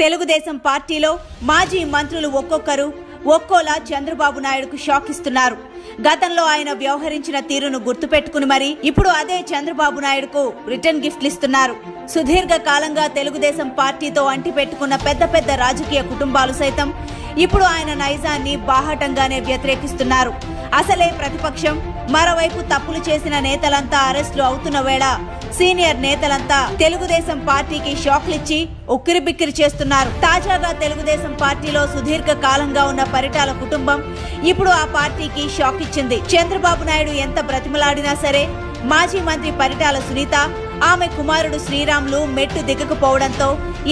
తెలుగుదేశం పార్టీలో మాజీ మంత్రులు ఒక్కొక్కరు ఒక్కోలా చంద్రబాబు నాయుడుకు షాక్ ఇస్తున్నారు గతంలో ఆయన వ్యవహరించిన తీరును గుర్తుపెట్టుకుని మరి ఇప్పుడు అదే చంద్రబాబు నాయుడుకు రిటర్న్ గిఫ్ట్లు ఇస్తున్నారు. సుదీర్ఘ కాలంగా తెలుగుదేశం పార్టీతో అంటిపెట్టుకున్న పెద్ద పెద్ద రాజకీయ కుటుంబాలు సైతం ఇప్పుడు ఆయన నైజాన్ని బాహటంగానే వ్యతిరేకిస్తున్నారు. అసలే ప్రతిపక్షం మరోవైపు తప్పులు చేసిన నేతలంతా అరెస్టులు అవుతున్న వేళ సీనియర్ నేతలంతా తెలుగుదేశం పార్టీకి షాక్లిచ్చి ఉక్కిరిబిక్కిరి చేస్తున్నారు. తాజాగా తెలుగుదేశం పార్టీలో సుదీర్ఘ కాలంగా ఉన్న పరిటాల కుటుంబం ఇప్పుడు ఆ పార్టీకి షాక్ ఇచ్చింది. చంద్రబాబు నాయుడు ఎంత బ్రతిమలాడినా సరే మాజీ మంత్రి పరిటాల సునీత ఆమె కుమారుడు శ్రీరాములు మెట్టు దిగకపోవడంతో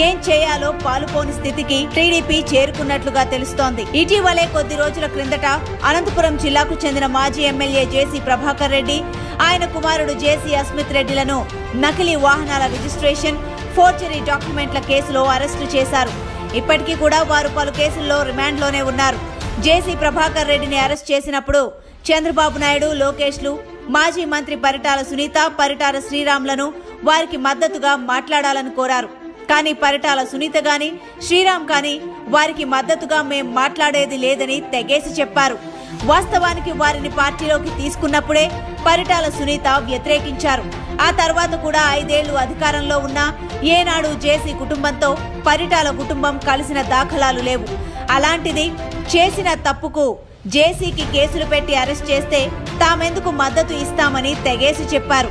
ఏం చేయాలో పాలుపోని స్థితికి టీడీపీ చేరుకున్నట్లుగా తెలుస్తోంది. ఇటీవలే కొద్ది రోజుల క్రిందట అనంతపురం జిల్లాకు చెందిన మాజీ ఎమ్మెల్యే జేసీ ప్రభాకర్ రెడ్డి ఆయన కుమారుడు జేసీ అస్మిత్ రెడ్డిలను నకిలీ వాహనాల రిజిస్ట్రేషన్ ఫోర్జరీ డాక్యుమెంట్ల కేసులో అరెస్టు చేశారు. ఇప్పటికీ కూడా వారు పలు కేసుల్లో రిమాండ్లోనే ఉన్నారు. జేసీ ప్రభాకర్ రెడ్డిని అరెస్ట్ చేసినప్పుడు చంద్రబాబు నాయుడు లోకేష్లు మాజీ మంత్రి పరిటాల సునీత పరిటాల శ్రీరామ్లను వారికి మద్దతుగా మాట్లాడాలని కోరారు. కానీ పరిటాల సునీత గాని శ్రీరామ్ కానీ వారికి మద్దతుగా మేం మాట్లాడేది లేదని తెగేసి చెప్పారు. వాస్తవానికి వారిని పార్టీలోకి తీసుకున్నప్పుడే పరిటాల సునీత వ్యతిరేకించారు. ఆ తర్వాత కూడా ఐదేళ్ళు అధికారంలో ఉన్న ఏనాడు జేసీ కుటుంబంతో పరిటాల కుటుంబం కలిసిన దాఖలాలు లేవు. అలాంటిది చేసిన తప్పుకు జేసీకి కేసులు పెట్టి అరెస్ట్ చేస్తే తామెందుకు మద్దతు ఇస్తామని తెగేసి చెప్పారు.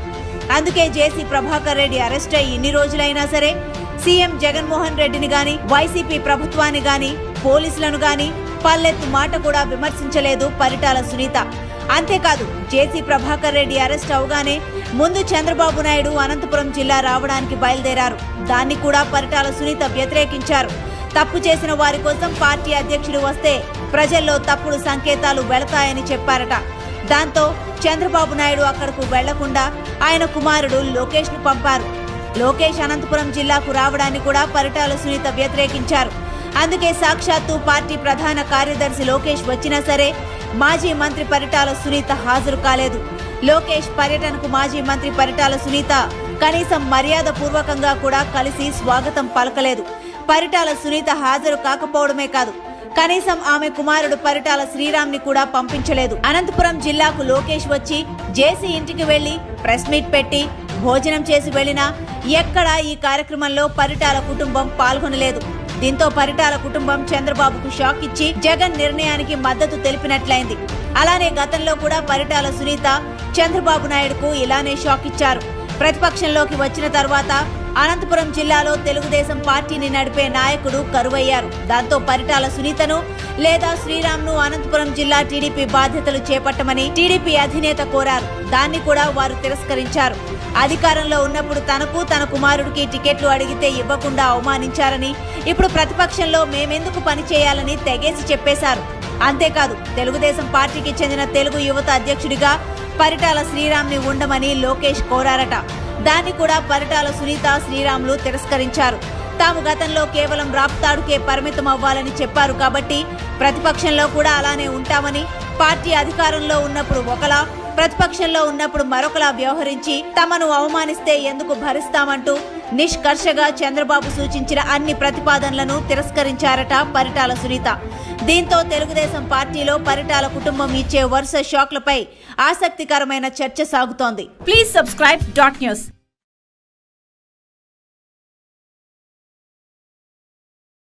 అందుకే జేసీ ప్రభాకర్ రెడ్డి అరెస్ట్ అయి ఇన్ని రోజులైనా సరే సీఎం జగన్మోహన్ రెడ్డిని గాని వైసీపీ ప్రభుత్వాన్ని గాని పోలీసులను గాని పల్లెత్తు మాట కూడా విమర్శించలేదు పరిటాల సునీత. అంతేకాదు జేసీ ప్రభాకర్ రెడ్డి అరెస్ట్ అవగానే ముందు చంద్రబాబు నాయుడు అనంతపురం జిల్లా రావడానికి బయలుదేరారు. దాన్ని కూడా పరిటాల సునీత వ్యతిరేకించారు. తప్పు చేసిన వారి కోసం పార్టీ అధ్యక్షుడు వస్తే ప్రజల్లో తప్పుడు సంకేతాలు వెళతాయని చెప్పారట. దాంతో చంద్రబాబు నాయుడు అక్కడకు వెళ్ళకుండా ఆయన కుమారుడు లోకేష్ను పంపారు. లోకేష్ అనంతపురం జిల్లాకు రావడాన్ని కూడా పరిటాల సునీత వ్యతిరేకించారు. అందుకే సాక్షాత్తు పార్టీ ప్రధాన కార్యదర్శి లోకేష్ వచ్చినా సరే మాజీ మంత్రి పరిటాల సునీత హాజరు కాలేదు. లోకేష్ పర్యటనకు మాజీ మంత్రి పరిటాల సునీత కనీసం మర్యాద పూర్వకంగా కూడా కలిసి స్వాగతం పలకలేదు. పరిటాల సునీత హాజరు కాకపోవడమే కాదు. కనీసం ఆమె కుమారుడు పరిటాల శ్రీరామ్ని కూడా పంపించలేదు. అనంతపురం జిల్లాకు లోకేష్ వచ్చి జేసీ ఇంటికి వెళ్ళి ప్రెస్ మీట్ పెట్టి భోజనం చేసి వెళ్ళినా ఎక్కడా ఈ కార్యక్రమంలో పరిటాల కుటుంబం పాల్గొనలేదు. దీంతో పరిటాల కుటుంబం చంద్రబాబుకు షాక్ ఇచ్చి జగన్ నిర్ణయానికి మద్దతు తెలిపినట్లయింది. అలానే గతంలో కూడా పరిటాల సునీత చంద్రబాబు నాయుడుకు ఇలానే షాక్ ఇచ్చారు. ప్రతిపక్షంలోకి వచ్చిన తర్వాత అనంతపురం జిల్లాలో తెలుగుదేశం పార్టీని నడిపే నాయకుడు కరువయ్యారు. దాంతో పరిటాల సునీతను లేదా శ్రీరామ్ను అనంతపురం జిల్లా టీడీపీ బాధ్యతలు చేపట్టమని టీడీపీ అధినేత కోరారు. దాన్ని కూడా వారు తిరస్కరించారు. అధికారంలో ఉన్నప్పుడు తనకు తన కుమారుడికి టికెట్లు అడిగితే ఇవ్వకుండా అవమానించారని ఇప్పుడు ప్రతిపక్షంలో మేమెందుకు పనిచేయాలని తెగేసి చెప్పేశారు. అంతేకాదు తెలుగుదేశం పార్టీకి చెందిన తెలుగు యువత అధ్యక్షుడిగా పరిటాల శ్రీరామ్ని ఉండమని లోకేష్ కోరారట. దాన్ని కూడా పరిటాల సునీత శ్రీరాములు తిరస్కరించారు. తాము గతంలో కేవలం రాప్తాడుకే పరిమితం అవ్వాలని చెప్పారు కాబట్టి ప్రతిపక్షంలో కూడా అలానే ఉంటామని పార్టీ అధికారంలో ఉన్నప్పుడు ఒకలా ప్రతిపక్షంలో ఉన్నప్పుడు మరొకలా వ్యవహరించి తమను అవమానిస్తే ఎందుకు భరిస్తామంటూ నిష్కర్షగా చంద్రబాబు సూచించిన అన్ని ప్రతిపాదనలను తిరస్కరించారట పరిటాల సునీత. దీంతో తెలుగుదేశం పార్టీలో పరిటాల కుటుంబం ఇచ్చే వరుస షాక్లపై ఆసక్తికరమైన చర్చ సాగుతోంది. Please subscribe dot news